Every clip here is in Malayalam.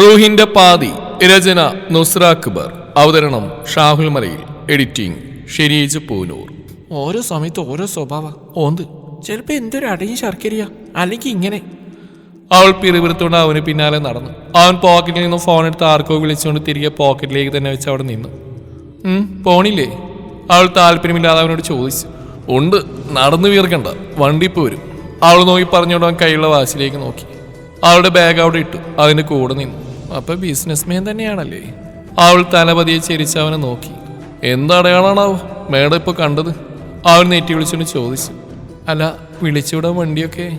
റൂഹിന്റെ പാതി രചന നുസ്ര അക്ബർ. അവതരണം ഷാഹുൽ മലയിൽ. എഡിറ്റിംഗ് ഷെരീജ് പൂനൂർ. ഓരോ സമയത്ത് ഓരോ സ്വഭാവ. ഓന്ത്. ചിലപ്പോ എന്തൊരു അടയും ശർക്കരയാ. അല്ലെങ്കിൽ ഇങ്ങനെ. അവൾ പിറുപിറുത്തോണ്ട് അവന് പിന്നാലെ നടന്നു. അവൻ പോക്കറ്റിൽ നിന്ന് ഫോൺ എടുത്ത് ആർക്കോ വിളിച്ചുകൊണ്ട് തിരികെ പോക്കറ്റിലേക്ക് തന്നെ വെച്ച് അവിടെ നിന്നു. "ഉം, പോണില്ലേ? അവൾ താല്പര്യമില്ലാതെ അവനോട് ചോദിച്ചു. ഉണ്ട്. നടന്നു വീർക്കണ്ട. വണ്ടി വരും അവൾ നോക്കി പറഞ്ഞുകൊണ്ട് അവൻ കൈയുള്ള വാശിലേക്ക് നോക്കി. അവളുടെ ബാഗ് അവിടെ ഇട്ടു. അതിന്റെ കൂടെ നിന്നു. അപ്പൊ ബിസിനസ്മാൻ തന്നെയാണല്ലേ? അവൾ തലപതിയെ ചിരിച്ച് അവനെ നോക്കി. എന്തടയാളാണാവോ മേഡം ഇപ്പൊ കണ്ടത്? അവൻ നെറ്റി വിളിച്ചുകൊണ്ട് ചോദിച്ചു. അല്ല വിളിച്ചുവിടാൻ വണ്ടിയൊക്കെ?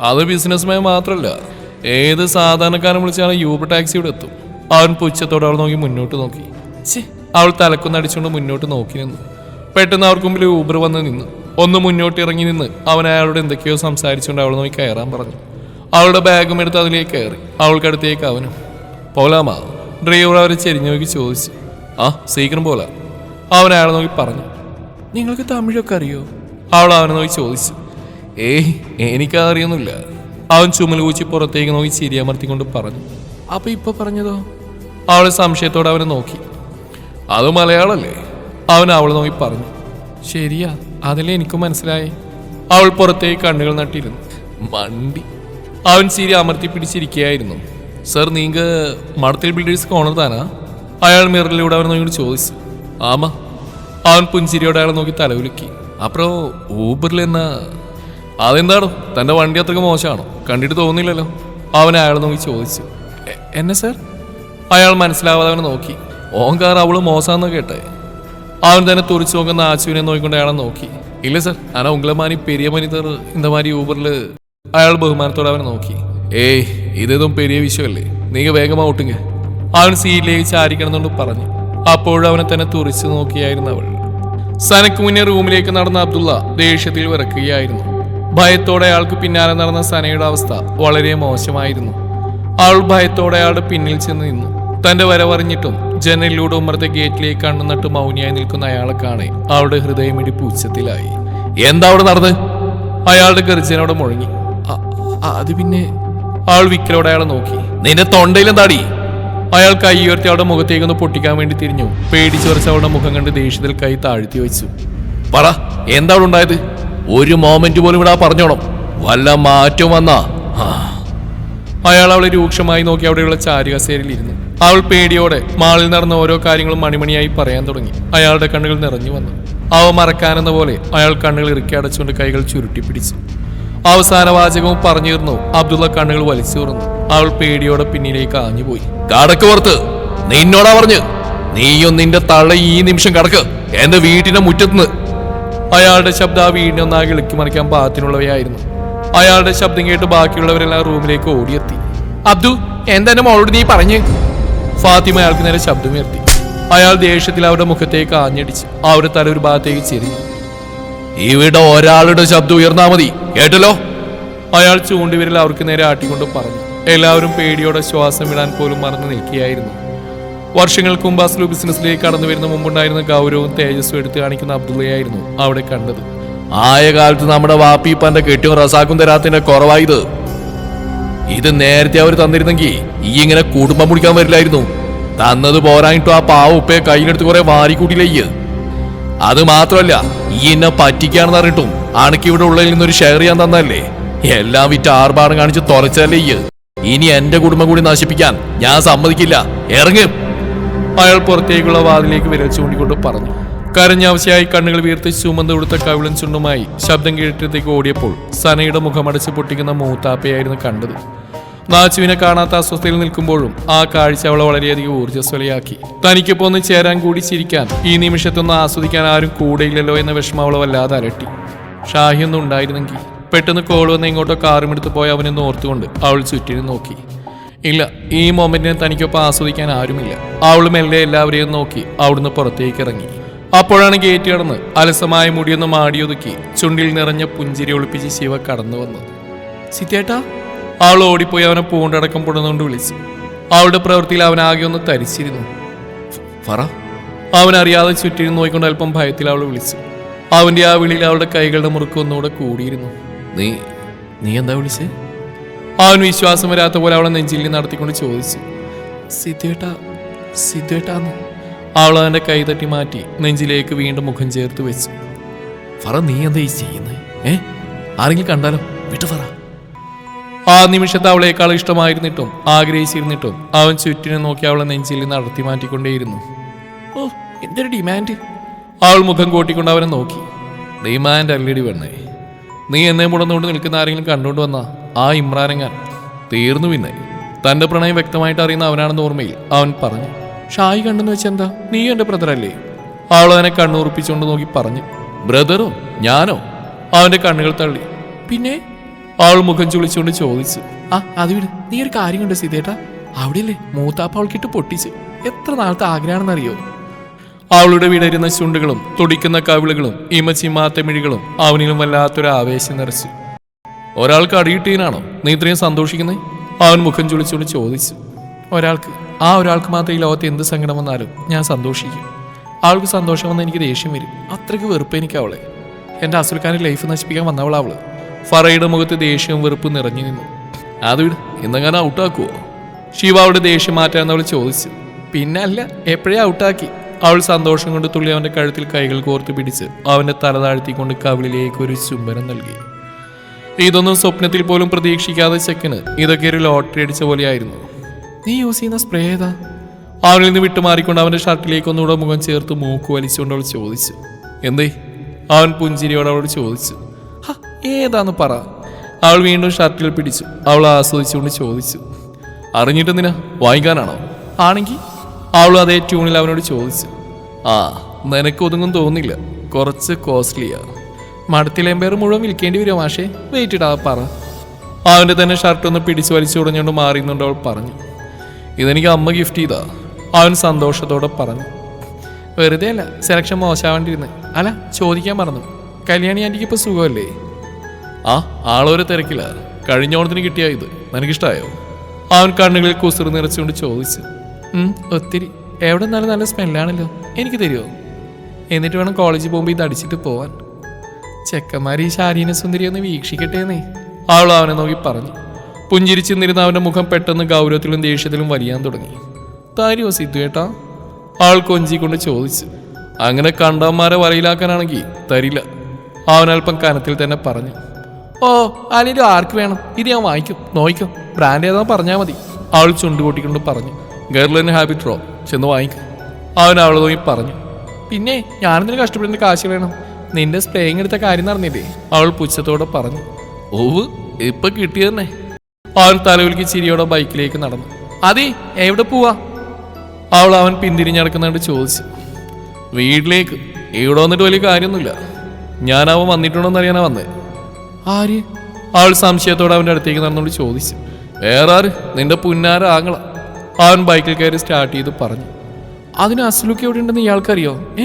അത് ബിസിനസ്മാൻ മാത്രമല്ല ഏത് സാധാരണക്കാരൻ വിളിച്ചാലും യൂബർ ടാക്സി ഇവിടെ എത്തും. അവൻ പുച്ഛത്തോടെ അവൾ നോക്കി മുന്നോട്ട് നോക്കി. അവൾ തലക്കൊന്ന് അടിച്ചുകൊണ്ട് മുന്നോട്ട് നോക്കി നിന്നു. പെട്ടെന്ന് അവർക്ക് മുമ്പിൽ ഊബർ വന്ന് നിന്നു. ഒന്ന് മുന്നോട്ട് ഇറങ്ങി നിന്ന് അവൻ അയാളോട് എന്തൊക്കെയോ സംസാരിച്ചുകൊണ്ട് അവൾ നോക്കി കയറാൻ പറഞ്ഞു. അവളുടെ ബാഗും എടുത്ത് അതിലേക്ക് കയറി. അവൾക്കടുത്തേക്ക് അവനും പോലാമാ ഡ്രൈവർ അവരെ ചെരിഞ്ഞു നോക്കി ചോദിച്ചു ആ സീക്കിരം പോലാ. അവൻ അയാളെ നോക്കി പറഞ്ഞു നിങ്ങൾക്ക് തമിഴൊക്കെ അറിയോ? അവൾ അവനെ നോക്കി ചോദിച്ചു ഏയ് എനിക്കതറിയൊന്നുമില്ല അവൻ ചുമൽ കൂച്ചി പുറത്തേക്ക് നോക്കി ചിരിയമർത്തിക്കൊണ്ട് പറഞ്ഞു അപ്പൊ ഇപ്പൊ പറഞ്ഞതോ? അവൾ സംശയത്തോടെ അവനെ നോക്കി അത് മലയാളല്ലേ? അവൻ അവളെ നോക്കി പറഞ്ഞു ശരിയാ അതിലെ എനിക്കും മനസ്സിലായി. അവൾ പുറത്തേക്ക് കണ്ണുകൾ നട്ടിരുന്നു മണ്ടി അവൻ സീരി അമർത്തി പിടിച്ചിരിക്കുകയായിരുന്നു. സർ നീങ്ക മടത്തിൽ ബിൽഡേഴ്സ് ഓണർ താനാ? അയാൾ മിററിലൂടെ അവൻ നോക്കി ചോദിച്ചു. ആമ. അവൻ പുഞ്ചിരിയോടെ അയാളെ നോക്കി തലവിലുക്കി അപ്പുറം ഊബറിൽ എന്ന? അതെന്താണോ തന്റെ വണ്ടി അത്രയ്ക്ക് മോശമാണോ? കണ്ടിട്ട് തോന്നില്ലല്ലോ അവൻ അയാൾ നോക്കി ചോദിച്ചു. എന്നെ സർ? അയാൾ മനസ്സിലാവാതെ അവനെ നോക്കി. ഓങ്കാർ അവൾ അവൾ മോശമാണെന്ന് കേട്ടെ. അവൻ തന്നെ തുറച്ചു നോക്കുന്ന ആശുവിനെ നോക്കിക്കൊണ്ട് അയാളെ നോക്കി. ഇല്ല സർ. ആനാ ഉങ്ങളെ പെരിയ മനിതർ ഇന്ന മാതിരി ഊബറിൽ അയാൾ ബഹുമാനത്തോടെ അവനെ നോക്കി. ഏയ് ഇതും പെരിയ വിഷയമല്ലേ? നീ വേഗം ഔട്ടിങ്. അവൻ സീറ്റിലേക്ക് ചാരിക്കണമെന്നുകൊണ്ട് പറഞ്ഞു. അപ്പോഴവനെ തന്നെ തുറിച്ചു നോക്കിയായിരുന്നു അവൾ. സനക്ക് മുന്നേ റൂമിലേക്ക് നടന്ന അബ്ദുള്ള ദേഷ്യത്തിൽ വിറക്കുകയായിരുന്നു. ഭയത്തോടെ അയാൾക്ക് പിന്നാലെ നടന്ന സനയുടെ അവസ്ഥ വളരെ മോശമായിരുന്നു. അവൾ ഭയത്തോടെ അയാളുടെ പിന്നിൽ ചെന്ന് നിന്നു. തന്റെ വരവറിഞ്ഞിട്ടും ജനലിലൂടെ ഉമ്മറത്തെ ഗേറ്റിലേക്ക് കണ്ണു നട്ട് മൗനിയായി നിൽക്കുന്ന അയാളെ കാണെ അവളുടെ ഹൃദയമിടിപ്പ് ഉച്ചത്തിലായി. എന്താ അവിടെ നടന്ന്? അയാളുടെ ഗർജനോടെ മുഴങ്ങി. "അ- അ- അത് പിന്നെ ആൾ വിക്കലോടെ അയാളെ നോക്കി. നിന്റെ തൊണ്ടയിലെന്താടി? അയാൾ കൈ ഉയർത്തി അവളുടെ മുഖത്തേക്ക് ഒന്ന് പൊട്ടിക്കാൻ വേണ്ടി തിരിഞ്ഞു. പേടിച്ചു വരച്ച് അവളുടെ മുഖം കണ്ട് ദേഷ്യത്തിൽ കൈ താഴ്ത്തി വെച്ചു. പറ എന്താ അവിടെ ഉണ്ടായത്? ഒരു മോമെന്റ് പോലും ഇവിടെ പറഞ്ഞോണം. വല്ല മാറ്റം വന്നാ? അയാൾ അവളെ രൂക്ഷമായി നോക്കി അവിടെയുള്ള ചാരുകസേരയിൽ ഇരുന്നു അവൾ പേടിയോടെ മാളിൽ നടന്ന ഓരോ കാര്യങ്ങളും മണിമണിയായി പറയാൻ തുടങ്ങി. അയാളുടെ കണ്ണുകൾ നിറഞ്ഞു വന്നു. അവ മറക്കാനെന്ന പോലെ അയാൾ കണ്ണുകൾ ഇറുക്കി അടച്ചുകൊണ്ട് കൈകൾ ചുരുട്ടി പിടിച്ചു അവസാന വാചകവും പറഞ്ഞു തീർന്നു അബ്ദുള്ള കണ്ണുകൾ വലിച്ചു തുറന്നു അവൾ പേടിയോടെ പിന്നിലേക്ക് ആഞ്ഞുപോയി. കടക്ക് പുറത്ത്. നിന്നോടാ പറഞ്ഞു. നീയും നിന്റെ തള്ള ഈ നിമിഷം കടക്ക്. എന്റെ വീട്ടിന്റെ മുറ്റത്തുനിന്ന് അയാളുടെ ശബ്ദം ആ വീടിനൊന്നാകെ ഇളക്കി മറിക്കാൻ പാകത്തിനുള്ളവയായിരുന്നു. അയാളുടെ ശബ്ദം കേട്ട് ബാക്കിയുള്ളവരെല്ലാം റൂമിലേക്ക് ഓടിയെത്തി. അബ്ദു എന്തെന്നെ മോളോട് നീ പറഞ്ഞു? ഫാത്തിമ അയാൾക്ക് നേരെ ശബ്ദമുയർത്തി. അയാൾ ദേഷ്യത്തിൽ അവരുടെ മുഖത്തേക്ക് ആഞ്ഞടിച്ച് അവരുടെ തല ഒരു ഭാഗത്തേക്ക് ചെരിഞ്ഞു. ഇവിടെ ഒരാളുടെ ശബ്ദം ഉയർന്നാ മതി. കേട്ടല്ലോ? അയാൾ ചൂണ്ടിവിരൽ അവർക്ക് നേരെ ആട്ടിക്കൊണ്ട് പറഞ്ഞു. എല്ലാവരും പേടിയോടെ ശ്വാസം വിടാൻ പോലും മറന്നു നിൽക്കുകയായിരുന്നു. വർഷങ്ങൾക്ക് മുമ്പ് അസ്ലു ബിസിനസ്സിലേക്ക് കടന്നു വരുന്ന മുമ്പുണ്ടായിരുന്ന ഗൗരവവും തേജസ്സും എടുത്തു കാണിക്കുന്ന അബ്ദുള്ളയായിരുന്നു അവിടെ കണ്ടത്. ആയ കാലത്ത് നമ്മുടെ വാപ്പിപ്പന്റെ കെട്ടിയും റസാക്കും തരാത്തിന്റെ കുറവായത് ഇത്. നേരത്തെ അവർ തന്നിരുന്നെങ്കിൽ ഈ ഇങ്ങനെ കുടുംബം മുടിക്കാൻ വരില്ലായിരുന്നു. തന്നത് പോരായിട്ടും ആ പാവ ഉപ്പയെ കയ്യിലെടുത്ത് കുറെ വാരിക്കൂട്ടിയില്ലേ അത് മാത്രമല്ല ഈ എന്നെ പറ്റിക്കാണെന്ന് അറിഞ്ഞിട്ടും അണക്ക് ഇവിടെ ഉള്ളതിൽ ഒരു ഷെയർ ചെയ്യാൻ തന്നല്ലേ എല്ലാം വിറ്റ് ആർഭാടം കാണിച്ച് തുറച്ചല്ലേ ഈ ഇനി എന്റെ കുടുംബം കൂടി നശിപ്പിക്കാൻ ഞാൻ സമ്മതിക്കില്ല. ഇറങ്ങും. അയാൾ പുറത്തേക്കുള്ള വാതിലേക്ക് വിരൽ ചൂണ്ടിക്കൊണ്ട് പറഞ്ഞു. കരഞ്ഞാവശ്യമായി കണ്ണുകൾ വീർത്ത് ചുമന്ന് കൊടുത്ത കവിളൻ ചുണ്ടുമായി ശബ്ദം കേട്ടിടത്തേക്ക് ഓടിയപ്പോൾ സനയുടെ മുഖമടച്ച് പൊട്ടിക്കുന്ന മൂത്താപ്പയായിരുന്നു കണ്ടത്. നാച്ചുവിനെ കാണാത്ത അസ്വസ്ഥയിൽ നിൽക്കുമ്പോഴും ആ കാഴ്ച അവളെ വളരെയധികം ഊർജസ്വലയാക്കി. തനിക്കൊപ്പം ഒന്ന് ചേരാൻ കൂടി ചിരിക്കാൻ ഈ നിമിഷത്തൊന്ന് ആസ്വദിക്കാൻ ആരും കൂടെയില്ലല്ലോ എന്ന വിഷമം അവളെ വല്ലാതെ അലട്ടി. ഷാഹിയൊന്നും ഉണ്ടായിരുന്നെങ്കിൽ. പെട്ടെന്ന് കോൾ വന്ന് ഇങ്ങോട്ടോ കാറും എടുത്ത് പോയി അവനെ ഓർത്തുകൊണ്ട് അവൾ ചുറ്റിനും നോക്കി. ഇല്ല ഈ മൊമെന്റിനെ തനിക്കൊപ്പം ആസ്വദിക്കാൻ ആരുമില്ല. അവൾ മെല്ലെ എല്ലാവരെയും നോക്കി അവിടുന്ന് പുറത്തേക്ക് ഇറങ്ങി അപ്പോഴാണ് ഗേറ്റ് കടന്ന് അലസമായ മുടിയൊന്ന് മാടിയൊതുക്കി ചുണ്ടിൽ നിറഞ്ഞ പുഞ്ചിരി ഒളിപ്പിച്ച് ശിവ കടന്നു വന്നത്. സിത്തേട്ടാ അവൾ ഓടിപ്പോയി അവനെ പൂണ്ടടക്കം പൊടുന്നുകൊണ്ട് വിളിച്ചു. അവളുടെ പ്രവൃത്തിയിൽ അവൻ ആകെ ഒന്ന് തരിച്ചിരുന്നു. ഫറ അവൻ അറിയാതെ ചുറ്റിനും നോക്കിക്കൊണ്ട് അല്പം ഭയത്തിൽ അവൾ വിളിച്ചു. അവന്റെ ആ വിളിയിൽ അവളുടെ കൈകളുടെ മുറുക്ക് ഒന്നുകൂടെ കൂടിയിരുന്നു. നീ നീ എന്താ വിളിച്ചേ? അവൻ വിശ്വാസം വരാത്ത പോലെ അവളെ നെഞ്ചിൽ നടത്തിക്കൊണ്ട് ചോദിച്ചു. സിദ്ധേട്ടാ സിദ്ധേട്ടാന്ന് അവൾ അവന്റെ കൈ തട്ടി മാറ്റി നെഞ്ചിലേക്ക് വീണ്ടും മുഖം ചേർത്ത് വെച്ചു. ഫറ നീ എന്താ ഈ ചെയ്യുന്നത് ഏ? ആരെങ്കിലും കണ്ടാലോ? വിട്ടു ഫറ ആ നിമിഷത്തെ അവളേക്കാൾ ഇഷ്ടമായിരുന്നിട്ടും ആഗ്രഹിച്ചിരുന്നിട്ടും അവൻ ചുറ്റിനെ നോക്കി അവളെ നെഞ്ചിൽ നിന്ന് അടർത്തി മാറ്റിക്കൊണ്ടേയിരുന്നു. ഓ എന്തൊരു ഡിമാൻഡ് അവൾ മുഖം കൂട്ടിക്കൊണ്ട് അവനെ നോക്കി. ഡിമാൻഡ് അല്ലടി പെണ്ണേ. നീ എന്നെ മുടന്നുകൊണ്ട് നിൽക്കുന്ന ആരെങ്കിലും കണ്ടുകൊണ്ട് വന്ന? ആ ഇമ്രാനങ്ങാൻ തീർന്നു പിന്നെ. തന്റെ പ്രണയം വ്യക്തമായിട്ട് അറിയുന്ന അവനാണെന്ന് ഓർമ്മയിൽ അവൻ പറഞ്ഞു. ഷായി കണ്ടെന്ന് വെച്ചെന്താ നീ എന്റെ ബ്രദറല്ലേ അവൾ അവനെ കണ്ണുറപ്പിച്ചുകൊണ്ട് നോക്കി പറഞ്ഞു. ബ്രദറോ ഞാനോ? അവന്റെ കണ്ണുകൾ തള്ളി. പിന്നെ? അവൾ മുഖം ചുളിച്ചുകൊണ്ട് ചോദിച്ചു ആ അത് വിട്. നീ ഒരു കാര്യം കണ്ടു സീതേട്ടാ? അവിടെയല്ലേ മൂത്താപ്പ അവൾക്കിട്ട് പൊട്ടിച്ച്. എത്ര നാളത്തെ ആഗ്രഹമാണെന്നറിയോ? അവളുടെ വിടരുന്ന ചുണ്ടുകളും തുടിക്കുന്ന കവിളുകളും ഇമച്ചിമാത്തമിഴികളും അവനിലും വല്ലാത്തൊരു ആവേശം നിറച്ചു. ഒരാൾക്ക് അടിയിട്ടീനാണോ നീ ഇത്രയും സന്തോഷിക്കുന്നേ? അവൻ മുഖം ചുളിച്ചുകൊണ്ട് ചോദിച്ചു. ഒരാൾക്ക് ആ ഒരാൾക്ക് മാത്രം ഈ ലോകത്ത് എന്ത് സങ്കടം വന്നാലും ഞാൻ സന്തോഷിക്കും. ആൾക്ക് സന്തോഷം വന്നാൽ എനിക്ക് ദേഷ്യം വരും. അത്രയ്ക്ക് വെറുപ്പ് എനിക്ക് അവളെ എന്റെ അസുൽഖാനെ ലൈഫ് നശിപ്പിക്കാൻ വന്നവളാ അവൾ. ഫറയുടെ മുഖത്ത് ദേഷ്യവും വെറുപ്പും നിറഞ്ഞു നിന്നു. അത് വിട് ഇന്നെങ്ങനെ ഔട്ടാക്കുവോ? ശിവ അവളുടെ ദേഷ്യം മാറ്റാന്ന് അവൾ ചോദിച്ചു. പിന്നെ അല്ല എപ്പോഴേ ഔട്ടാക്കി? അവൾ സന്തോഷം കൊണ്ട് തുള്ളി അവന്റെ കഴുത്തിൽ കൈകൾ കോർത്ത് പിടിച്ച് അവന്റെ തല താഴ്ത്തിക്കൊണ്ട് കവിളിലേക്ക് ഒരു ചുംബനം നൽകി. ഇതൊന്നും സ്വപ്നത്തിൽ പോലും പ്രതീക്ഷിക്കാതെ ചെക്കന് ഇതൊക്കെ ഒരു ലോട്ടറി അടിച്ച പോലെയായിരുന്നു. നീ യൂസ് ചെയ്യുന്ന സ്പ്രേ ഏതാ? അവനിൽ നിന്ന് വിട്ടുമാറിക്കൊണ്ട് അവന്റെ ഷർട്ടിലേക്ക് ഒന്നുകൂടെ മുഖം ചേർത്ത് മൂക്ക് വലിച്ചുകൊണ്ട് അവൾ ചോദിച്ചു. എന്തേ? അവൻ പുഞ്ചിരിയോട് അവളോട് ചോദിച്ചു. "ഹ, ഏതാന്ന് പറ. അവൾ വീണ്ടും ഷർട്ടിൽ പിടിച്ചു. അവൾ ആസ്വദിച്ചുകൊണ്ട് ചോദിച്ചു. അറിഞ്ഞിട്ടെന്തിനാ? വാങ്ങിക്കാനാണോ? ആണെങ്കിൽ അവൾ അതേ ട്യൂണിൽ അവനോട് ചോദിച്ചു. ആ നിനക്ക് ഒതുങ്ങും തോന്നില്ല കുറച്ച് കോസ്റ്റ്ലിയാ. മടത്തിലെമ്പേർ മുഴുവൻ വിൽക്കേണ്ടി വരുമോ മാഷേ വെയിറ്റ് ഇടാ പറ. അവന്റെ തന്നെ ഷർട്ട് ഒന്ന് പിടിച്ചു വലിച്ചു തുടഞ്ഞുകൊണ്ട് മാറിയുന്നുണ്ട് അവൾ പറഞ്ഞു. ഇതെനിക്ക് അമ്മ ഗിഫ്റ്റ് ചെയ്താ. അവൻ സന്തോഷത്തോടെ പറഞ്ഞു. വെറുതെ അല്ല സെലക്ഷൻ മോശമാവേണ്ടിയിരുന്ന് അല്ല ചോദിക്കാൻ പറഞ്ഞു കല്യാണി ആന്റിക്ക് ഇപ്പോൾ സുഖമല്ലേ? ആ ആളൊരു തിരക്കില്ല കഴിഞ്ഞ ഓണത്തിന് കിട്ടിയ ഇത്. നിനക്കിഷ്ടായോ? അവൻ കണ്ണുകളിൽ കുസൃ നിറച്ചുകൊണ്ട് ചോദിച്ചു ഒത്തിരി. എവിടെ നിന്നാലും നല്ല സ്മെല്ലാണല്ലോ. എനിക്ക് തരുമോ എന്നിട്ട് വേണം കോളേജിൽ പോകുമ്പോൾ ഇത് അടിച്ചിട്ട് പോവാൻ. ചെക്കന്മാർ ഈ ശാരീന സുന്ദരി ഒന്ന് വീക്ഷിക്കട്ടെ വീക്ഷിക്കട്ടേന്നേ അവൾ അവനെ നോക്കി പറഞ്ഞു. പുഞ്ചിരിച്ചു അവന്റെ മുഖം പെട്ടെന്ന് ഗൗരവത്തിലും ദേഷ്യത്തിലും വലിയാൻ തുടങ്ങി. താരിയോ സിദ്ധു ഏട്ടാ? അവൾ കൊഞ്ചിക്കൊണ്ട് ചോദിച്ചു. അങ്ങനെ കണ്ടവന്മാരെ വരയിലാക്കാനാണെങ്കിൽ തരില്ല. അവനൽപ്പം കനത്തിൽ തന്നെ പറഞ്ഞു. ഓ ആരെങ്കിലും ആർക്ക് വേണം? ഇത് ഞാൻ വാങ്ങിക്കും. നോയിക്കും. ബ്രാൻഡ് ഏതാ പറഞ്ഞാൽ മതി. അവൾ ചുണ്ടുകൂട്ടിക്കൊണ്ട് പറഞ്ഞു. ഗേർലിൻ ഹാബിറ്റ് റോ ചെന്ന് വാങ്ങിക്കും. അവൻ അവൾ നോക്കി പറഞ്ഞു. പിന്നെ ഞാനെന്തിനു കഷ്ടപ്പെടുന്ന കാശ് വേണം? നിന്റെ സ്പ്രേയിങ് എടുത്ത കാര്യം നടന്നില്ലേ അവൾ പുച്ഛത്തോടെ പറഞ്ഞു. ഓവ് ഇപ്പൊ കിട്ടിയതന്നെ അവൻ തലവിളിക്ക് ചിരിയോടെ ബൈക്കിലേക്ക് നടന്നു. അതെ എവിടെ പോവാ? അവൾ അവൻ പിന്തിരിഞ്ഞടക്കുന്നുണ്ട് ചോദിച്ചു. വീട്ടിലേക്ക്. ഇവിടെ വന്നിട്ട് വലിയ കാര്യമൊന്നുമില്ല. ഞാൻ അവൻ വന്നിട്ടുണ്ടോന്ന് അറിയാനാ വന്നേ. ആര്? ആൾ സംശയത്തോടെ അവന്റെ അടുത്തേക്ക് നടന്നുകൊണ്ട് ചോദിച്ചു. വേറെ ആര് നിന്റെ പുന്നാര ആങ്ങള. അവൻ ബൈക്കിൽ കയറി സ്റ്റാർട്ട് ചെയ്ത് പറഞ്ഞു. അതിന് അസുലുക്ക് എവിടെ ഉണ്ടെന്ന് ഇയാൾക്കറിയോ? ഏ?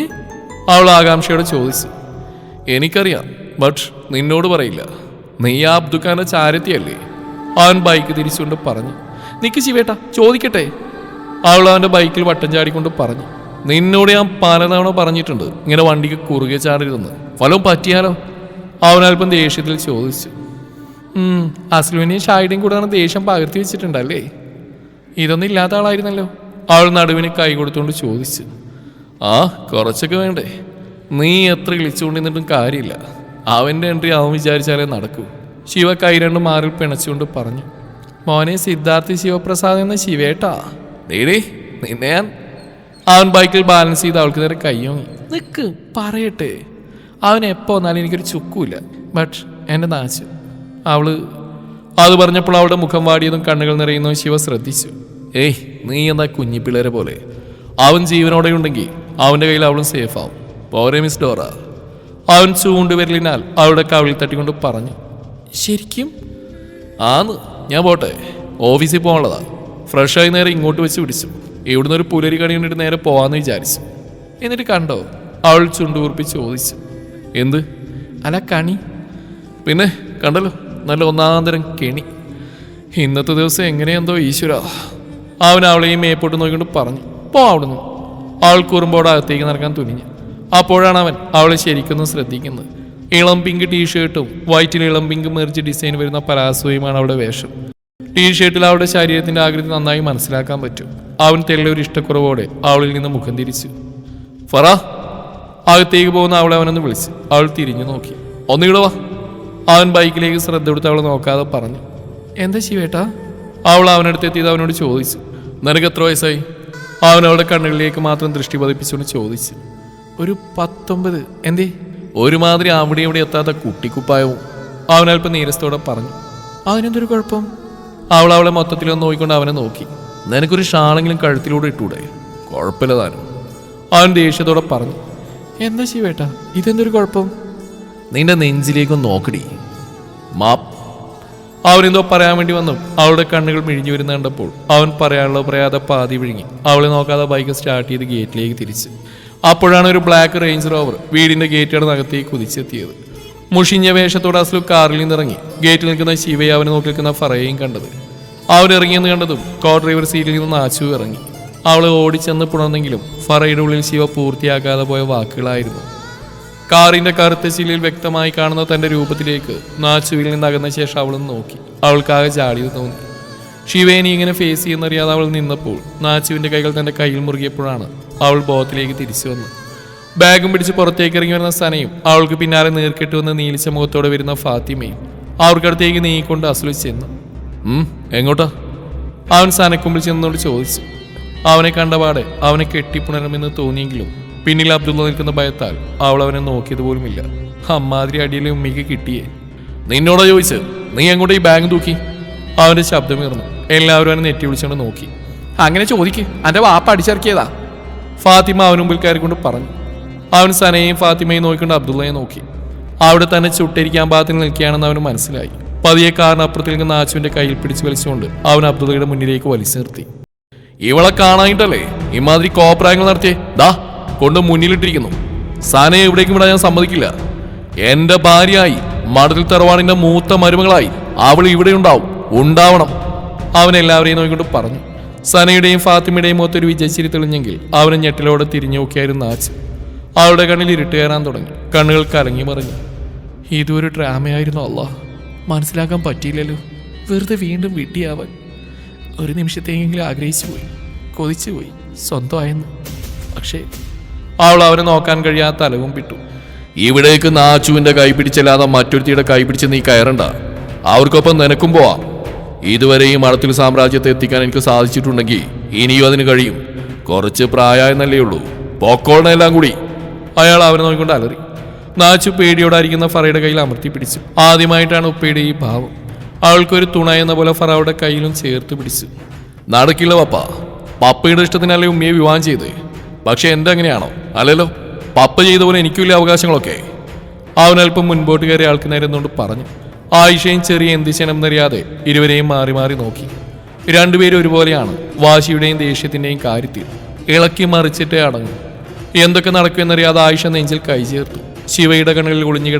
അവൾ ആകാംക്ഷയോടെ ചോദിച്ചു. എനിക്കറിയാം ബട്ട് നിന്നോട് പറയില്ല. നീ ആ അബ്ദുഖാന്റെ ചാരത്തിയല്ലേ? അവൻ ബൈക്ക് തിരിച്ചുകൊണ്ട് പറഞ്ഞു. നിക്ക് ശിവേട്ട ചോദിക്കട്ടെ. അവൾ അവന്റെ ബൈക്കിൽ വട്ടം ചാടിക്കൊണ്ട് പറഞ്ഞു. നിന്നോട് ഞാൻ പലതവണ പറഞ്ഞിട്ടുണ്ട് ഇങ്ങനെ വണ്ടിക്ക് കുറുകെ ചാടരുതെന്ന്. ഫലം പറ്റിയാലോ? അവൻ അല്പം ദേഷ്യത്തിൽ ചോദിച്ചു. അസ്ലുവിനെയും ഷായിയുടെയും കൂടെയാണ് ദേഷ്യം പകർത്തി വെച്ചിട്ടുണ്ടല്ലേ? ഇതൊന്നും ഇല്ലാത്ത ആളായിരുന്നല്ലോ. അവൾ നടുവിന് കൈ കൊടുത്തുകൊണ്ട് ചോദിച്ചു. ആ കുറച്ചൊക്കെ വേണ്ടേ. നീ എത്ര ഇളിച്ചുകൊണ്ടിരുന്നിട്ടും കാര്യമില്ല. അവന്റെ എൻട്രി അവൻ വിചാരിച്ചാലേ നടക്കൂ. ശിവ കൈ രണ്ടും മാറിൽ പിണച്ചുകൊണ്ട് പറഞ്ഞു. മോനെ സിദ്ധാർത്ഥി ശിവപ്രസാദ് എന്ന ശിവേട്ടാ. ഡേടേ നിന്നെ ഞാൻ. അവൻ ബൈക്കിൽ ബാലൻസ് ചെയ്ത് അവൾക്ക് നേരെ കയ്യോങ്ങി നിക്ക് പറയട്ടെ. അവൻ എപ്പോ വന്നാലും എനിക്കൊരു ചുക്കുമില്ല ബട്ട് എന്റെ നാശം അവൾ അത് പറഞ്ഞപ്പോൾ അവളുടെ മുഖം വാടിയതും കണ്ണുകൾ നിറയുന്നതും ശിവ ശ്രദ്ധിച്ചു. ഏയ് നീ എന്താ കുഞ്ഞിപ്പിള്ളേരെ പോലെ? അവൻ ജീവനോടെ ഉണ്ടെങ്കിൽ അവന്റെ കയ്യിൽ അവളും സേഫ് ആവും. പോരെ മിസ് ഡോറ. അവൻ ചൂണ്ടുവിരലിനാൽ അവളുടെ കവിളിൽ തട്ടിക്കൊണ്ട് പറഞ്ഞു. ശരിക്കും? ആന്ന് ഞാൻ പോട്ടെ. ഓഫീസിൽ പോകാനുള്ളതാ. ഫ്രഷായി നേരെ ഇങ്ങോട്ട് വെച്ച് പിടിച്ചു. ഇവിടുന്ന് ഒരു പുലരി കണി കണ്ടിട്ട് നേരെ പോവാന്ന് വിചാരിച്ചു. എന്നിട്ട് കണ്ടോ? അവൾ ചുണ്ടുകുറിപ്പി ചോദിച്ചു. എന്ത്? അല്ല കണി. പിന്നെ കണ്ടല്ലോ നല്ല ഒന്നാന്തരം കെണി. ഇന്നത്തെ ദിവസം എങ്ങനെയെന്തോ ഈശ്വര. അവൻ അവളെയും മേപ്പോട്ട് നോക്കിക്കൊണ്ട് പറഞ്ഞു പോ അവിടുന്ന്. അവൾ കുറുമ്പോടെ അകത്തേക്ക് നടക്കാൻ തുനിഞ്ഞു. അപ്പോഴാണ് അവൻ അവളെ ശരിക്കൊന്നും ശ്രദ്ധിക്കുന്നത്. ഇളം പിങ്ക് ടീഷർട്ടും വൈറ്റിൽ ഇളം പിങ്ക് മെറിച്ച് ഡിസൈൻ വരുന്ന പരാസുവയുമാണ് അവളുടെ വേഷം. ടീഷർട്ടിൽ അവളുടെ ശരീരത്തിന്റെ ആകൃതി നന്നായി മനസ്സിലാക്കാൻ പറ്റും. അവൻ തെല്ലൊരു ഇഷ്ടക്കുറവോടെ അവളിൽ നിന്ന് മുഖം തിരിച്ചു. ഫറ അകത്തേക്ക് പോകുന്ന അവളെ അവനൊന്ന് വിളിച്ച്. അവൾ തിരിഞ്ഞു നോക്കി. ഒന്നുകിടെ അവൻ ബൈക്കിലേക്ക് ശ്രദ്ധ കൊടുത്ത് അവളെ നോക്കാതെ പറഞ്ഞു. എന്താ ശിവേട്ടാ? അവൾ അവനടുത്ത് എത്തിയത് അവനോട് ചോദിച്ചു. നിനക്ക് എത്ര വയസ്സായി? അവൻ അവളുടെ കണ്ണുകളിലേക്ക് മാത്രം ദൃഷ്ടി പതിപ്പിച്ചുകൊണ്ട് ചോദിച്ചു. ഒരു പത്തൊമ്പത്. എന്തേ? ഒരുമാതിരി അവിടെ ഇവിടെ എത്താത്ത കുട്ടിക്കുപ്പായവും. അവൻ അല്പം നീരസത്തോടെ പറഞ്ഞു. അവനെന്തൊരു കുഴപ്പം? അവൾ അവളെ മൊത്തത്തിലൊന്ന് നോക്കിക്കൊണ്ട് അവനെ നോക്കി. നിനക്കൊരു ഷാളെങ്കിലും കഴുത്തിലൂടെ ഇട്ടൂടെ? കുഴപ്പമില്ല താനും. അവൻ ദേഷ്യത്തോടെ പറഞ്ഞു. എന്താ ശിവേട്ടാ? ഇതെന്തൊരു കുഴപ്പം? നിന്റെ നെഞ്ചിലേക്ക് നോക്കടി. മാപ്പ് അവനെന്തോ പറയാൻ വേണ്ടി വന്നു. അവളുടെ കണ്ണുകൾ മിഴിഞ്ഞു വരുന്ന കണ്ടപ്പോൾ അവൻ പറയാനുള്ള പറയാതെ പാതി വിഴുങ്ങി. അവളെ നോക്കാതെ ബൈക്ക് സ്റ്റാർട്ട് ചെയ്ത് ഗേറ്റിലേക്ക് തിരിച്ച്. അപ്പോഴാണ് ഒരു ബ്ലാക്ക് റേഞ്ച് റോവർ വീടിന്റെ ഗേറ്റുകളുടെ നകത്തേക്ക് കുതിച്ചെത്തിയത്. മുഷിഞ്ഞ വേഷത്തോടെ അസ്ലു കാറിൽ നിന്നിറങ്ങി. ഗേറ്റിൽ നിൽക്കുന്ന ശിവയെ അവനെ നോക്കി നിൽക്കുന്ന ഫറയെയും കണ്ടത്. അവൻ ഇറങ്ങിയെന്ന് കണ്ടതും കോ ഡ്രൈവർ സീറ്റിൽ നിന്ന് നാച്ചു ഇറങ്ങി. അവളെ ഓടിച്ചെന്ന് പുണർന്നെങ്കിലും ഫറയുടെ ഉള്ളിൽ ശിവ പൂർത്തിയാക്കാതെ പോയ വാക്കുകളായിരുന്നു. കാറിന്റെ കറുത്ത ശിലയിൽ വ്യക്തമായി കാണുന്ന തന്റെ രൂപത്തിലേക്ക് നാച്ചുവിൽ നിന്ന് അകന്ന ശേഷം അവൾ നോക്കി. അവൾക്കാകെ ചാടി തോന്നി. ശിവേനി ഇങ്ങനെ ഫേസ് ചെയ്യുന്നറിയാതെ അവൾ നിന്നപ്പോൾ നാച്ചുവിന്റെ കൈകൾ തന്റെ കയ്യിൽ മുറുകിയപ്പോഴാണ് അവൾ ബോധത്തിലേക്ക് തിരിച്ചു വന്നത്. ബാഗും പിടിച്ച് പുറത്തേക്ക് ഇറങ്ങി വരുന്ന സനയും അവൾക്ക് പിന്നാലെ നീർക്കെട്ട് വന്ന് നീലിച്ച മുഖത്തോടെ വരുന്ന ഫാത്തിമയും അവർക്കടുത്തേക്ക് നീങ്ങിക്കൊണ്ട് അസുലു എങ്ങോട്ടാ? അവൻ സനക്കുമ്പിൽ ചെന്നോട് ചോദിച്ചു. അവനെ കണ്ടപാടെ അവനെ കെട്ടിപ്പുണരുമെന്ന് തോന്നിയെങ്കിലും പിന്നിൽ അബ്ദുള്ള നിൽക്കുന്ന ഭയത്താൽ അവൾ അവനെ നോക്കിയത് പോലുമില്ല. അമ്മാതിരി അടിയിലെ ഉമ്മിക്ക് കിട്ടിയേ. നിന്നോടാ ചോദിച്ച് നീ അങ്ങോട്ട് ഈ ബാഗ് തൂക്കി? അവന്റെ ശബ്ദമുയർന്നു എല്ലാവരും അവനെ നെറ്റി വിളിച്ചുകൊണ്ട് നോക്കി. അങ്ങനെ ചോദിക്ക് അന്റെ വാപ്പ അടിച്ചിറക്കിയതാ. ഫാത്തിമ അവന് മുമ്പിൽ കയറിക്കൊണ്ട് പറഞ്ഞു. അവൻ സനയെയും ഫാത്തിമയും നോക്കിക്കൊണ്ട് അബ്ദുള്ളയെ നോക്കി. അവിടെ തന്നെ ചുട്ടിരിക്കാൻ പാകത്തിൽ നിൽക്കുകയാണെന്ന് അവന് മനസ്സിലായി. പതിയെ കാറിനപ്പുറത്തിൽ നിൽക്കുന്ന ആച്ചുവിന്റെ കയ്യിൽ പിടിച്ചു വലിച്ചുകൊണ്ട് അവൻ അബ്ദുള്ളയുടെ മുന്നിലേക്ക് വലിച്ചു നിർത്തി. ഇവളെ കാണാനിട്ടല്ലേ? ഇമാതിരി കോപ്രായങ്ങൾ നടത്തിയേ. ദാ കൊണ്ട് മുന്നിലിട്ടിരിക്കുന്നു. സാനയെ എവിടേക്കും വിടാൻ ഞാൻ സമ്മതിക്കില്ല. എന്റെ ഭാര്യയായി മടത്തിൽ തറവാടിന്റെ മൂത്ത മരുമകളായി അവൾ ഇവിടെ ഉണ്ടാവും. ഉണ്ടാവണം. അവൻ എല്ലാവരെയും നോക്കിക്കൊണ്ട് പറഞ്ഞു. സനയുടെയും ഫാത്തിമയുടെയും മുഖത്തൊരു വിജയച്ചിരി തെളിഞ്ഞെങ്കിൽ അവന് ഞെട്ടിലോടെ തിരിഞ്ഞു നോക്കിയായിരുന്നു ആച്ച് അവളുടെ കണ്ണിൽ ഇരുട്ട് കയറാൻ തുടങ്ങി. കണ്ണുകൾ കലങ്ങി മറിഞ്ഞു. ഇതൊരു ഡ്രാമയായിരുന്നു അല്ല മനസ്സിലാക്കാൻ പറ്റിയില്ലല്ലോ. വെറുതെ വീണ്ടും വിട്ടിയാവാൻ. ഒരു നിമിഷത്തെങ്കിലും ആഗ്രഹിച്ചു പോയി. കൊതിച്ചു പോയി. സ്വന്തമായെന്ന്. പക്ഷേ അവൾ അവനെ നോക്കാൻ കഴിയാത്ത അലവും വിട്ടു. ഇവിടേക്ക് നാച്ചുവിന്റെ കൈ പിടിച്ചല്ലാതെ മറ്റൊരുത്തിയുടെ കൈ പിടിച്ച് നീ കയറണ്ട. അവർക്കൊപ്പം നിനക്കും പോവാം. ഇതുവരെ ഈ മടത്തിൽ സാമ്രാജ്യത്തെ എത്തിക്കാൻ എനിക്ക് സാധിച്ചിട്ടുണ്ടെങ്കിൽ ഇനിയും അതിന് കഴിയും. കുറച്ച് പ്രായമെന്നല്ലേ ഉള്ളൂ. പോക്കോളിനെല്ലാം കൂടി. അയാൾ അവനെ നോക്കിക്കൊണ്ട് അലറി. നാച്ചു പേടിയോടായിരിക്കുന്ന ഫറയുടെ കയ്യിൽ അമർത്തി പിടിച്ചു. ആദ്യമായിട്ടാണ് ഉപ്പയുടെ ഈ ഭാവം. അവൾക്കൊരു തുണ എന്ന പോലെ ഫറാവുടെ കയ്യിലും ചേർത്ത് പിടിച്ചു. നടക്കില്ല പപ്പ. പപ്പയുടെ ഇഷ്ടത്തിനല്ലേ ഉമ്മയെ വിവാഹം ചെയ്തേ? പക്ഷെ എന്റെ അങ്ങനെയാണോ അല്ലല്ലോ പപ്പ ചെയ്ത പോലെ എനിക്കുമില്ല അവകാശങ്ങളൊക്കെ. അവൻ അല്പം മുൻപോട്ട് കയറി ആൾക്ക് നേരുന്നുകൊണ്ട് പറഞ്ഞു. ആയിഷയും ചെറിയ എന്ത് ചെയ്യണമെന്നറിയാതെ ഇരുവരെയും മാറി മാറി നോക്കി. രണ്ടുപേരും ഒരുപോലെയാണ്. വാശിയുടെയും ദേഷ്യത്തിന്റെയും കാര്യത്തിൽ. ഇളക്കി മറിച്ചിട്ടേ അടങ്ങും. എന്തൊക്കെ നടക്കുമെന്നറിയാതെ ആയിഷ നെഞ്ചിൽ കൈ ചേർത്തു. ശിവയുടെ കണ്ണുകളിൽ ഒളിഞ്ഞു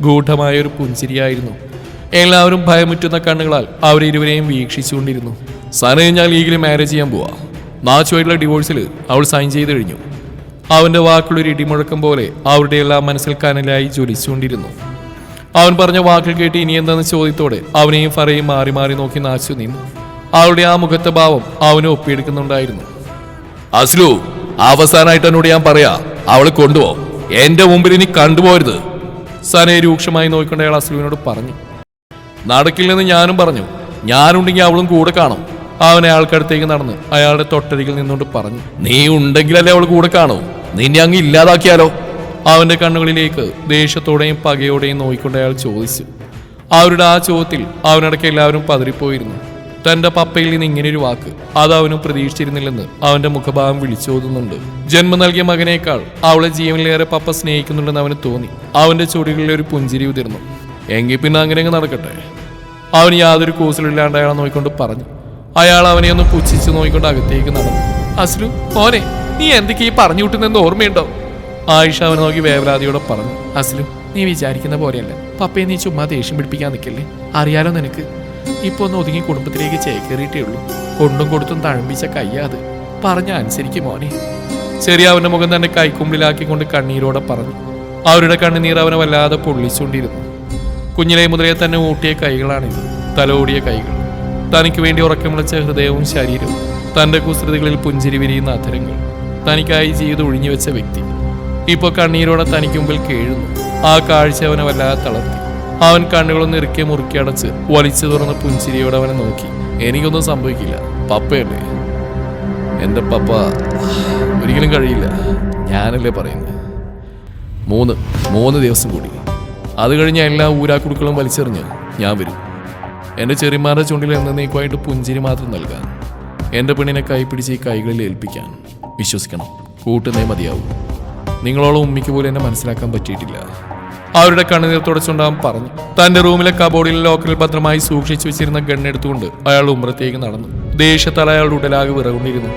ഗൂഢമായ ഒരു പുഞ്ചിരിയായിരുന്നു. എല്ലാവരും ഭയമുറ്റുന്ന കണ്ണുകളാൽ അവരിരുവരെയും വീക്ഷിച്ചുകൊണ്ടിരുന്നു. സന ഞാൻ ലീഗിൽ മാരേജ് ചെയ്യാൻ പോവാ. നാച്ചുമായിട്ടുള്ള ഡിവോഴ്സിൽ അവൾ സൈൻ ചെയ്ത് കഴിഞ്ഞു. അവന്റെ വാക്കുകളൊരു ഇടിമുഴക്കം പോലെ അവരുടെ എല്ലാം മനസ്സിൽ കനലായി ജ്വലിച്ചുകൊണ്ടിരുന്നു. അവൻ പറഞ്ഞ വാക്കുകൾ കേട്ട് ഇനി എന്താന്ന് ചോദ്യത്തോടെ അവനെയും ഫറയും മാറി മാറി നോക്കി നാച്ചു നിന്നു. അവളുടെ ആ മുഖത്തെ ഭാവം അവനെ ഒപ്പിയെടുക്കുന്നുണ്ടായിരുന്നു. അസ്ലു അവസാനമായിട്ട് എന്നോട് ഞാൻ പറയാ അവളെ കൊണ്ടുപോ. എന്റെ മുമ്പിൽ ഇനി കണ്ടുപോരുത്. സനയെ രൂക്ഷമായി നോക്കിക്കൊണ്ട് അയാൾ അസ്ലുവിനോട് പറഞ്ഞു. നടക്കില്ലെന്ന് ഞാനും പറഞ്ഞു ഞാനുണ്ടെങ്കിൽ അവളും കൂടെ കാണും. അവൻ അയാൾക്കടുത്തേക്ക് നടന്ന് അയാളുടെ തൊട്ടരികിൽ നിന്നുകൊണ്ട് പറഞ്ഞു നീ ഉണ്ടെങ്കിലല്ലേ അവൾ കൂടെ കാണൂ? നിന്നെ അങ്ങ് ഇല്ലാതാക്കിയാലോ? അവന്റെ കണ്ണുകളിലേക്ക് ദേഷ്യത്തോടെയും പകയോടെയും നോക്കിക്കൊണ്ട് അയാൾ ചോദിച്ചു. അവരുടെ ആ ചോദ്യത്തിൽ അവനടക്കം എല്ലാവരും പതറിപ്പോയിരുന്നു തന്റെ പപ്പയിൽ നിന്ന് ഇങ്ങനെയൊരു വാക്ക് അത് അവനും പ്രതീക്ഷിച്ചിരുന്നില്ലെന്ന് അവന്റെ മുഖഭാവം വിളിച്ചോതുന്നുണ്ട്. ജന്മം നൽകിയ മകനേക്കാൾ അവളെ ജീവനിലേറെ പപ്പ സ്നേഹിക്കുന്നുണ്ടെന്ന് അവന് തോന്നി. അവന്റെ ചുടികളിലെ ഒരു പുഞ്ചിരി ഉതിർന്നു. എങ്കിൽ പിന്നെ അങ്ങനെ അങ്ങ് നടക്കട്ടെ? അവൻ യാതൊരു കൂസലില്ലാണ്ട് അയാളെ നോക്കിക്കൊണ്ട് പറഞ്ഞു. അയാൾ അവനെ ഒന്ന് പുച്ഛിച്ച് നോക്കിക്കൊണ്ട് അകത്തേക്ക് നടന്നു. അസ്ലു മോനെ നീ എന്തൊക്കെ ഈ പറഞ്ഞു വിട്ടുന്നെന്ന് ഓർമ്മയുണ്ടോ? ആയിഷ അവനെ നോക്കി വേവലാതിയോടെ പറഞ്ഞു. അസ്ലു നീ വിചാരിക്കുന്ന പോലെയല്ല. പപ്പയെ നീ ചുമ്മാ ദേഷ്യം പിടിപ്പിക്കാൻ നിൽക്കല്ലേ? അറിയാലോ നിനക്ക്. ഇപ്പൊ ഒന്ന് ഒതുങ്ങി കുടുംബത്തിലേക്ക് ചേക്കേറിയിട്ടേ ഉള്ളൂ. കൊണ്ടും കൊടുത്തും തഴമ്പിച്ച കയ്യാത് പറഞ്ഞ അനുസരിക്കും മോനെ. ചെറിയ അവന്റെ മുഖം തന്നെ കൈക്കുമ്പിലാക്കിക്കൊണ്ട് കണ്ണീരോടെ പറഞ്ഞു. അവരുടെ കണ്ണുനീർ അവനെ വല്ലാതെ പൊള്ളിച്ചുകൊണ്ടിരുന്നു. കുഞ്ഞിലെ മുതലേ തന്നെ ഊട്ടിയ കൈകളാണിത് തലോടിയ കൈകൾ. തനിക്ക് വേണ്ടി ഉറക്കമിളച്ച ഹൃദയവും ശരീരവും. തന്റെ കുസൃതികളിൽ പുഞ്ചിരി വിരിയുന്ന അധരങ്ങൾ. തനിക്കായി ജീവിതം ഒഴിഞ്ഞു വെച്ച വ്യക്തി. ഇപ്പോൾ കണ്ണീരോടെ തനിക്ക് മുമ്പിൽ കേഴുന്നു. ആ കാഴ്ച അവനെ വല്ലാതെ തളർത്തി. അവൻ കണ്ണുകളൊന്ന് ഇറുക്കി മുറുക്കി അടച്ച് വലിച്ചു തുറന്ന് പുഞ്ചിരിയോടെ അവനെ നോക്കി. എനിക്കൊന്നും സംഭവിക്കില്ല. പപ്പയല്ലേ? എന്റെ പപ്പ ഒരിക്കലും കഴിയില്ല. ഞാനല്ലേ പറയുന്നത്? മൂന്ന് മൂന്ന് ദിവസം കൂടി. അത് കഴിഞ്ഞ എല്ലാ ഊരാക്കുടുക്കളും വലിച്ചെറിഞ്ഞ് ഞാൻ വരും. എന്റെ ചെറിമാരുടെ ചുണ്ടിൽ എന്നേക്കുമായിട്ട് പുഞ്ചിരി മാത്രം നൽകാൻ എന്റെ പെണ്ണിനെ കൈപ്പിടിച്ച് ഈ കൈകളിൽ ഏൽപ്പിക്കാൻ വിശ്വസിക്കണം. കൂട്ടുന്നേ മതിയാവും. നിങ്ങളോളം ഉമ്മിക്ക് പോലും എന്നെ മനസ്സിലാക്കാൻ പറ്റിയിട്ടില്ല. അവരുടെ കണ്ണുനീർ തുടച്ചുണ്ടാവാൻ പറഞ്ഞു. തന്റെ റൂമിലെ കബോർഡിലെ ലോക്കറിൽ ഭദ്രമായി സൂക്ഷിച്ചു വെച്ചിരുന്ന ഗണ്ണെടുത്തുകൊണ്ട് അയാൾ ഉമ്രത്തേക്ക് നടന്നു. ദേഷ്യത്താൽ അയാളുടെ ഉടലാകെ വിറകൊണ്ടിരുന്നു.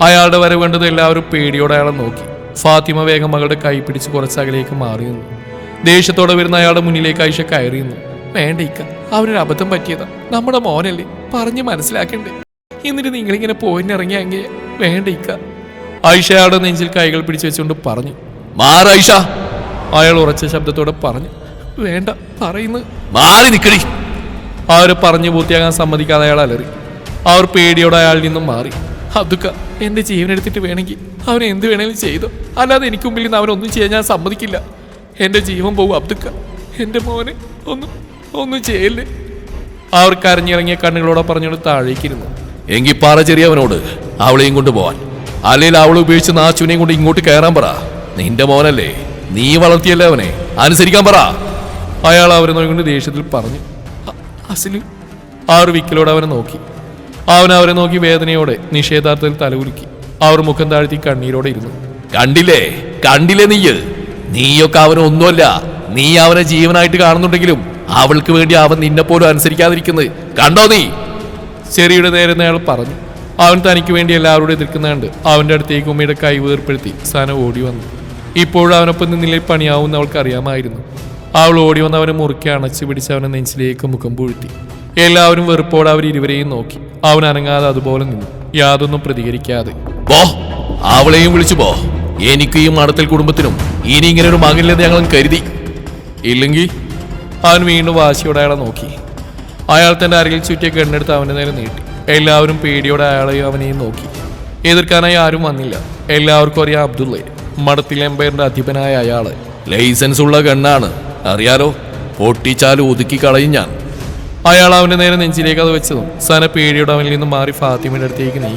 അയാളുടെ വരവ് കണ്ടത് എല്ലാവരും പേടിയോടെ അയാളെ നോക്കി. ഫാത്തിമ വേഗം മകളുടെ കൈ പിടിച്ച് കുറച്ചകലേക്ക് മാറി നിന്നു. ദേഷ്യത്തോടെ വരുന്ന അയാളുടെ മുന്നിലേക്ക് ഐഷ കയറിയുന്നു വേണ്ട ഇക്ക അവനൊരു അബദ്ധം പറ്റിയതാ. നമ്മുടെ മോനല്ലേ പറഞ്ഞ് മനസ്സിലാക്കണ്ടേ? എന്നിട്ട് നിങ്ങളിങ്ങനെ പോയിന്നിറങ്ങിയ അങ്ങേ വേണ്ട ഇക്ക. ഐഷ അയാളുടെ നെഞ്ചിൽ കൈകൾ പിടിച്ചു വെച്ചുകൊണ്ട് പറഞ്ഞു. മാറായിഷ അയാൾ ഉറച്ച ശബ്ദത്തോടെ പറഞ്ഞു. വേണ്ട പറയുന്നു. മാറി നിക്കടി. അവർ പറഞ്ഞു പൂർത്തിയാകാൻ സമ്മതിക്കാതെ അയാൾ അലറി. അവർ പേടിയോടെ അയാളിൽ നിന്നും മാറി. അതുക്ക എന്റെ ജീവനെടുത്തിട്ട് വേണമെങ്കിൽ അവൻ എന്ത് വേണമെങ്കിലും ചെയ്തു. അല്ലാതെ എനിക്ക് മുമ്പിൽ നിന്ന് അവനൊന്നും ചെയ്യാൻ ഞാൻ സമ്മതിക്കില്ല. എന്റെ ജീവൻ പോകും അബ്ദുക്ക. എന്റെ മോനെ ഒന്നും ഒന്നും ചെയ്യല്ലേ അവർ കരഞ്ഞിറങ്ങിയ കണ്ണുകളോടെ പറഞ്ഞോട് താഴേക്കിരുന്നു. എങ്കിൽ പാറ ചെറിയവനോട് അവളെയും കൊണ്ടുപോവാൻ അല്ലെങ്കിൽ അവളെ ഉപയോഗിച്ച് നാച്ചുവിനെയും കൊണ്ട് ഇങ്ങോട്ട് കയറാൻ പറ. നിന്റെ മോനല്ലേ നീ വളർത്തിയല്ലേ അവനെ. അനുസരിക്കാൻ പറ. അയാൾ അവരെ നോക്കിക്കൊണ്ട് ദേഷ്യത്തിൽ പറഞ്ഞു. അസിലു ആ ആറ് വിക്കലോടെ അവനെ നോക്കി. അവൻ അവരെ നോക്കി വേദനയോടെ നിഷേധാർത്ഥത്തിൽ തലകുലുക്കി. അവർ മുഖം താഴ്ത്തി കണ്ണീരോടെ ഇരുന്നു. കണ്ടില്ലേ കണ്ടില്ലേ നീയ്? നീയൊക്കെ അവന് ഒന്നുമല്ല നീ അവനെ ജീവനായിട്ട് കാണുന്നുണ്ടെങ്കിലും അവൾക്ക് വേണ്ടി അവൻ നിന്നെ പോലും അനുസരിക്കാതിരിക്കുന്നത് കണ്ടോ നീ? ചെറിയുടെ നേരെ അയാൾ പറഞ്ഞു. അവൻ തനിക്ക് വേണ്ടി എല്ലാവരോടും എതിർക്കുന്നുണ്ട്. അവന്റെ അടുത്തേക്ക് ഉമ്മയുടെ കൈ വേർപ്പെടുത്തി സാനം ഓടി വന്നു. ഇപ്പോഴും അവനൊപ്പം നിന്നിലെ പണിയാവുന്ന അവൾക്ക് അറിയാമായിരുന്നു. അവൾ ഓടി വന്ന് അവനെ മുറുക്കി അണച്ചു പിടിച്ച് അവനെ നെഞ്ചിലേക്ക് മുഖം പൂഴ്ത്തി. എല്ലാവരും വെറുപ്പോടെ അവർ ഇരുവരെയും നോക്കി. അവൻ അനങ്ങാതെ അതുപോലെ നിന്നു. യാതൊന്നും പ്രതികരിക്കാതെ. അവളെയും വിളിച്ചു പോ എനിക്കും ഈ മടത്തിൽ കുടുംബത്തിനും ഇനി ഇങ്ങനെ ഒരു മകനില്ലെന്ന് ഞങ്ങൾ കരുതി. ഇല്ലെങ്കിൽ അവൻ വീണ്ടും വാശിയോടെ അയാളെ നോക്കി. അയാൾ തന്റെ അരകിൽ ചുറ്റിയ കണ്ണെടുത്ത് അവന്റെ നേരെ നീട്ടി. എല്ലാവരും പേടിയോടെ അയാളെയും അവനെയും നോക്കി. എതിർക്കാനായി ആരും വന്നില്ല. എല്ലാവർക്കും അറിയാം അബ്ദുള്ള. മഠത്തിലെ എംപയറിന്റെ അധിപനായ അയാൾ ലൈസൻസ് ഉള്ള ഗണ്ണാണ് അറിയാലോ പൊട്ടിച്ചാൽ ഒതുക്കി കളയും ഞാൻ. അയാൾ അവന്റെ നേരെ നെഞ്ചിലേക്ക് അത് വെച്ചതും സന പേടിയോടെ അവനിൽ നിന്ന് മാറി ഫാത്തിമയുടെ അടുത്തേക്ക് നീ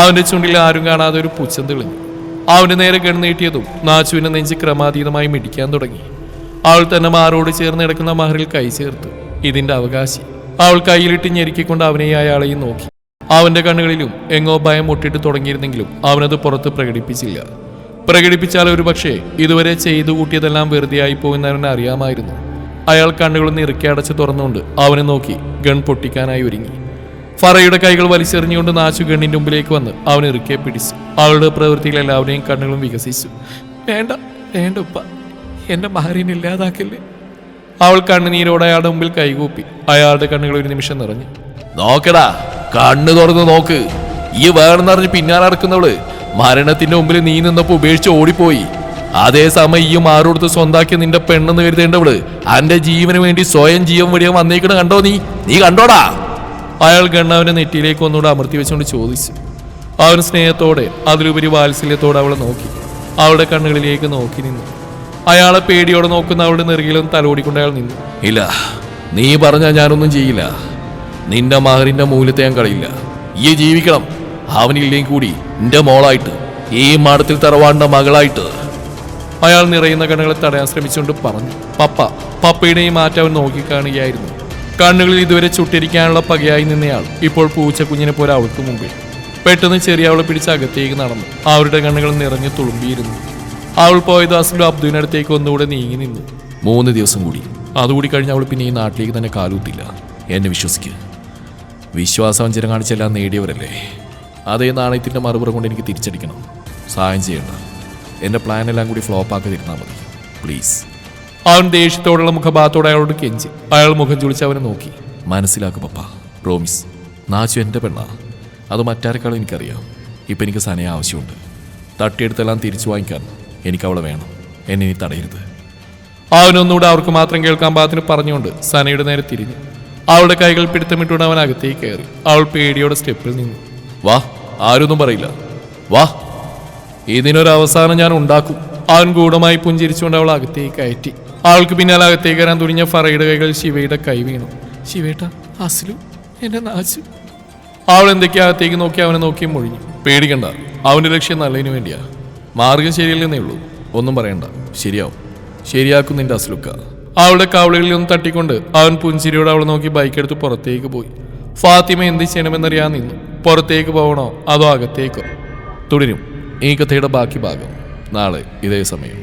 അവന്റെ ചുണ്ടിൽ ആരും കാണാതെ ഒരു പുച്ഛം തെളിഞ്ഞു. അവന്റെ നേരെ ഗൺ നാച്ചുവിനെ നെഞ്ചി ക്രമാതീതമായി മിടിക്കാൻ തുടങ്ങി. അവൾ തന്നെ മാറോട് ചേർന്ന് കിടക്കുന്ന മഹറിൽ കൈ ചേർത്തു. ഇതിന്റെ അവകാശി. അവൾ കയ്യിലിട്ട് ഞെരുക്കിക്കൊണ്ട് അവനെ അയാളെയും നോക്കി. അവന്റെ കണ്ണുകളിലും എങ്ങോ ഭയം മുട്ടിട്ട് തുടങ്ങിയിരുന്നെങ്കിലും അവനത് പുറത്ത് പ്രകടിപ്പിച്ചില്ല. പ്രകടിപ്പിച്ചാൽ ഒരു പക്ഷേ ഇതുവരെ ചെയ്തു കൂട്ടിയതെല്ലാം വെറുതെയായി പോകുന്നവനെ അറിയാമായിരുന്നു. അയാൾ കണ്ണുകളൊന്ന് ഇറുക്കി അടച്ച് തുറന്നുകൊണ്ട് അവനെ നോക്കി ഗൺ പൊട്ടിക്കാനായി ഒരുങ്ങി. ഫറയുടെ കൈകൾ വലിച്ചെറിഞ്ഞുകൊണ്ട് നാച്ചു ഗണ്ണിന്റെ മുമ്പിലേക്ക് വന്ന് അവൻ ഇറുക്കെ പിടിച്ചു. അവളുടെ പ്രവൃത്തികൾ എല്ലാവരുടെയും കണ്ണുകളും വികസിച്ചു. വേണ്ട വേണ്ട ഉപ്പ. എന്റെ മഹരീനെ ഇല്ലാതാക്കില്ലേ. അവൾ കണ്ണുനീരോടെ അയാളുടെ മുമ്പിൽ കൈകൂപ്പി. അയാളുടെ കണ്ണുകൾ ഒരു നിമിഷം നിറഞ്ഞു. നോക്കടാ കണ്ണു തുറന്ന് നോക്ക്. ഈ വേണമെന്നറിഞ്ഞ് പിന്നാലെ നടക്കുന്നവൾ മരണത്തിന്റെ മുമ്പിൽ നീ നിന്നപ്പോ ഉപേക്ഷിച്ച് ഓടിപ്പോയി. അതേസമയം ഈ മാറോടുത്ത് സ്വന്താക്കി നിന്റെ പെണ്ണെന്ന് കരുതേണ്ടവൾ അന്റെ ജീവന് വേണ്ടി സ്വയം ജീവൻ വെടിയാൻ വന്നേക്കണ കണ്ടോ നീ? നീ കണ്ടോടാ? അയാൾ ഗണ്ണവനെ നെറ്റിയിലേക്ക് ഒന്നുകൂടെ അമർത്തി വെച്ചുകൊണ്ട് ചോദിച്ചു. അവൻ സ്നേഹത്തോടെ അതിലുപരി വാത്സല്യത്തോടെ അവളെ നോക്കി. അവളുടെ കണ്ണുകളിലേക്ക് നോക്കി നിന്നു. അയാളെ പേടിയോടെ നോക്കുന്ന അവളുടെ നെറുകിലും തലോടിക്കൊണ്ട് അയാൾ നിന്നു. ഇല്ല നീ പറഞ്ഞാൽ ഞാനൊന്നും ചെയ്യില്ല. നിന്റെ മഹറിന്റെ മൂല്യത്തെ ഞാൻ കളയില്ല. ഈ ജീവിക്കണം. അവനില്ലെങ്കിൽ കൂടി നിന്റെ മോളായിട്ട് ഈ മാടത്തിൽ തറവാടിന്റെ മകളായിട്ട്. അയാൾ നിറയുന്ന കണ്ണുകളെ തടയാൻ ശ്രമിച്ചുകൊണ്ട് പറഞ്ഞു. പപ്പ പപ്പയുടെ ഈ മാറ്റം അവൻ നോക്കിക്കാണുകയായിരുന്നു കണ്ണുകളിൽ ഇതുവരെ ചുട്ടിരിക്കാനുള്ള പകയായി നിന്നയാൾ. ഇപ്പോൾ പൂച്ച കുഞ്ഞിനെ പോലെ അവൾക്ക് മുമ്പിൽ. പെട്ടെന്ന് ചെറിയ അവളെ പിടിച്ച് അകത്തേക്ക് നടന്നു. അവരുടെ കണ്ണുകൾ നിറഞ്ഞു തുളുമ്പിയിരുന്നു. അവൾ പോയത് അസ്ലു അബ്ദുവിനടുത്തേക്ക് ഒന്നുകൂടെ നീങ്ങി നിന്നു. മൂന്ന് ദിവസം കൂടി. അതുകൂടി കഴിഞ്ഞ് അവൾ പിന്നെ ഈ നാട്ടിലേക്ക് തന്നെ കാലൂത്തില്ല. എന്നെ വിശ്വസിക്കുക വിശ്വാസവഞ്ചനം കാണിച്ചെല്ലാം നേടിയവരല്ലേ? അതേ നാണയത്തിന്റെ മറുപുറം കൊണ്ട് എനിക്ക് തിരിച്ചടിക്കണം. സഹായം ചെയ്യണ്ട. എന്റെ പ്ലാൻ എല്ലാം കൂടി ഫ്ലോപ്പ് ആക്കാതിരുന്നാൽ മതി. പ്ലീസ്. അവൻ ദേഷ്യത്തോടുള്ള മുഖഭാഗത്തോടെ അയാളോട് കെഞ്ചി. അയാൾ മുഖം ചുളിച്ച് അവനെ നോക്കി. മനസ്സിലാക്കും പപ്പ. പ്രോമിസ്. നാച്ചു എന്റെ പെണ്ണാ. അത് മറ്റാരെക്കാളും എനിക്കറിയാം. ഇപ്പം എനിക്ക് സനയെ ആവശ്യമുണ്ട്. തട്ടിയെടുത്തെല്ലാം തിരിച്ചു വാങ്ങിക്കാൻ എനിക്ക് അവളെ വേണം. എന്നെ ഇനി തടയരുത്. അവനൊന്നുകൂടെ അവർക്ക് മാത്രം കേൾക്കാൻ പാകത്തിന് പറഞ്ഞുകൊണ്ട് സനയുടെ നേരെ തിരിഞ്ഞു. അവളുടെ കൈകൾ പിടുത്തമിട്ടുകൊണ്ട് അവൻ അകത്തേക്ക് കയറി. അവൾ പേടിയോടെ സ്റ്റെപ്പിൽ നിന്നു. വാ ആരൊന്നും പറയില്ല. വാ. ഇതിനൊരു അവസാനം ഞാൻ ഉണ്ടാക്കും. അവൻ ഗൂഢമായി പുഞ്ചിരിച്ചുകൊണ്ട് അവൾ അകത്തേക്ക് കയറ്റി. അവൾക്ക് പിന്നാലെ അകത്തേക്ക് കയറാൻ തുടങ്ങിയ ഫറയുടെ കൈകൾ ശിവയുടെ കൈ വീണു. ശിവേട്ട അസ്ലു എന്റെ നാശു അവൾ എന്തൊക്കെയാ അകത്തേക്ക് നോക്കി അവനെ നോക്കി മൊഴിഞ്ഞു പേടിക്കണ്ട. അവന്റെ ലക്ഷ്യം നല്ലതിനു വേണ്ടിയാ. മാർഗം ശരിയല്ലെന്നേ ഉള്ളൂ. ഒന്നും പറയണ്ട. ശരിയാവും. ശരിയാക്കും നിന്റെ അസ്ലുക്ക. അവളുടെ കവളുകളിൽ ഒന്ന് തട്ടിക്കൊണ്ട് അവൻ പുഞ്ചിരിയോട് അവളെ നോക്കി ബൈക്ക് എടുത്ത് പുറത്തേക്ക് പോയി. ഫാത്തിമ എന്ത് ചെയ്യണമെന്നറിയാൻ നിന്നു. പുറത്തേക്ക് പോകണോ? അതോ അകത്തേക്കോ? തുടരും. ഈ കഥയുടെ ബാക്കി ഭാഗം. നാളെ ഇതേ സമയം.